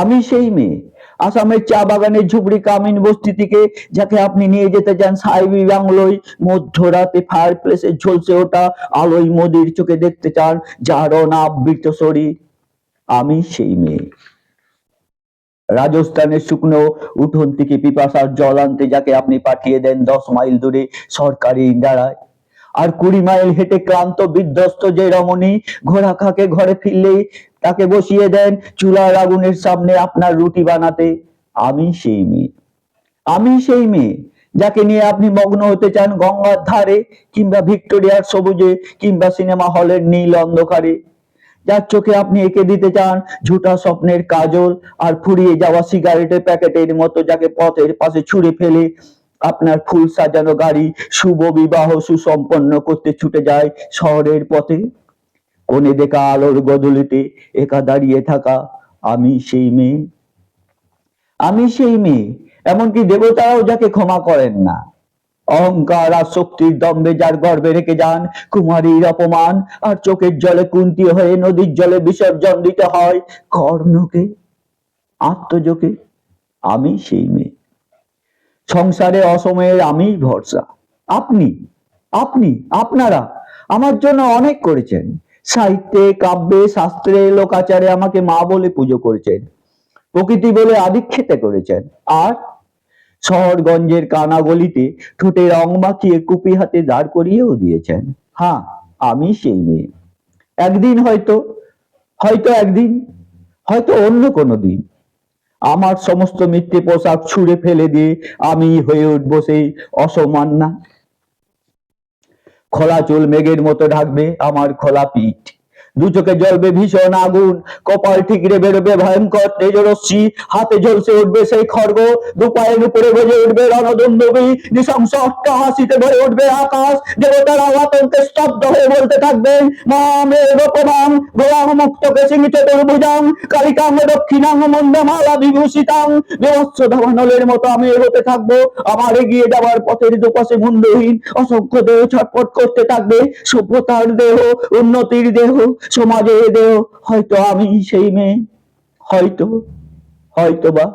আমি সেই মেয়ে। আসামের চা বাগানের ঝুপড়ি কামিন বস্তি থেকে যাকে আপনি নিয়ে যেতে চান সাইবি বাংলোয় মধ্যরাতে ফায়ার প্লেসে ঝলসে ওঠা আলোয় মোদির চোখে দেখতে চান, যার অনাবৃত শরীর। আমি সেই মেয়ে। রাজস্থানের শুকনো উঠোন থেকে পিপাসার জল আনতে যাকে আপনি পাঠিয়ে দেন দশ মাইল দূরে সরকারি ইন্দারায় আর কুড়ি মাইল হেঁটে ক্লান্ত, বিধ্বস্ত যে রমণী ঘোড়া খাকে ঘরে ফিরলেই তাকে বসিয়ে দেন চুলার আগুনের সামনে আপনার রুটি বানাতে। আমি সেই মেয়ে। আমি সেই মেয়ে, যাকে নিয়ে আপনি মগ্ন হতে চান গঙ্গার ধারে কিংবা ভিক্টোরিয়ার সবুজে কিংবা সিনেমা হলের নীল অন্ধকারে। যার চোখে আপনি এঁকে দিতে চান ঝুটা স্বপ্নের কাজল আর ফুরিয়ে যাওয়া সিগারেটের প্যাকেটের মতো যাকে পথের পাশে ছুঁড়ে ফেলে আপনার ফুল সাজানো গাড়ি শুভ বিবাহ সুসম্পন্ন করতে ছুটে যায় শহরের পথে। কোণে দেখা আলোর গদলিতে একা দাঁড়িয়ে থাকা আমি সেই মেয়ে। আমি সেই মেয়ে, এমনকি দেবতারাও যাকে ক্ষমা করেন না। অহংকার আর শক্তির দম্বে যার গর্বে রেখে যান, কুমারীর অপমান, আর চোখের জলে কুন্তি হয়ে নদীর জলে বিসর্জন দিতে হয় কর্ণকে আত্মযোগে আমি সেই মেয়ে। সংসারে অসময়ের আমি ভরসা। আপনি আপনি, আপনারা আমার জন্য অনেক করেছেন। সাহিত্যে, কাব্যে, শাস্ত্রে, লোকাচারে আমাকে মা বলে পুজো করেছেন। প্রকৃতি বলে আদিক্ষেতে করেছেন। আর শহরগঞ্জের কানা গলিতে ঠোঁটে রং মাখিয়ে কুপি হাতে দাঁড় করিয়েও দিয়েছেন। হ্যাঁ আমি সেই মেয়ে। একদিন হয়তো হয়তো একদিন, হয়তো অন্য কোনো দিন। আমার সমস্ত মিথ্যে পোশাক ছুঁড়ে ফেলে দিয়ে আমি হয়ে উঠব সেই অসমান্না খোলা চুল মেঘের মতো ঢাকবে আমার খোলা পিঠ। দু চোখে জ্বলবে ভীষণ আগুন, কপাল ঠিকরে বেরোবে ভয়ঙ্কর তেজরশ্মি, হাতে ঝলসে উঠবে সেই খড়গ দু পায়ের উপরে বেজে উঠবে রণদন্দবী, নৃশংস হাসিতে ভরে উঠবে আকাশ, দেবতারা আতঙ্কে স্তব্ধ হয়ে বলতে থাকবেন মামে রূপমাং গোলাম মুক্তকে সীমিত দুর্ভুজাং কালিকাং দক্ষিণাং মন্দমালা বিভূষিতাং বিভৎস মতো আমি এগোতে থাকব আমার এগিয়ে যাওয়ার পথের দুপাশে মুন্ডহীন অসংখ্য দেহ ছটপট করতে থাকবে সভ্যতার দেহ, উন্নতির দেহ সমাজের এদেও হয়তো আমি সেই মেয়ে হয়তো হয়তো বা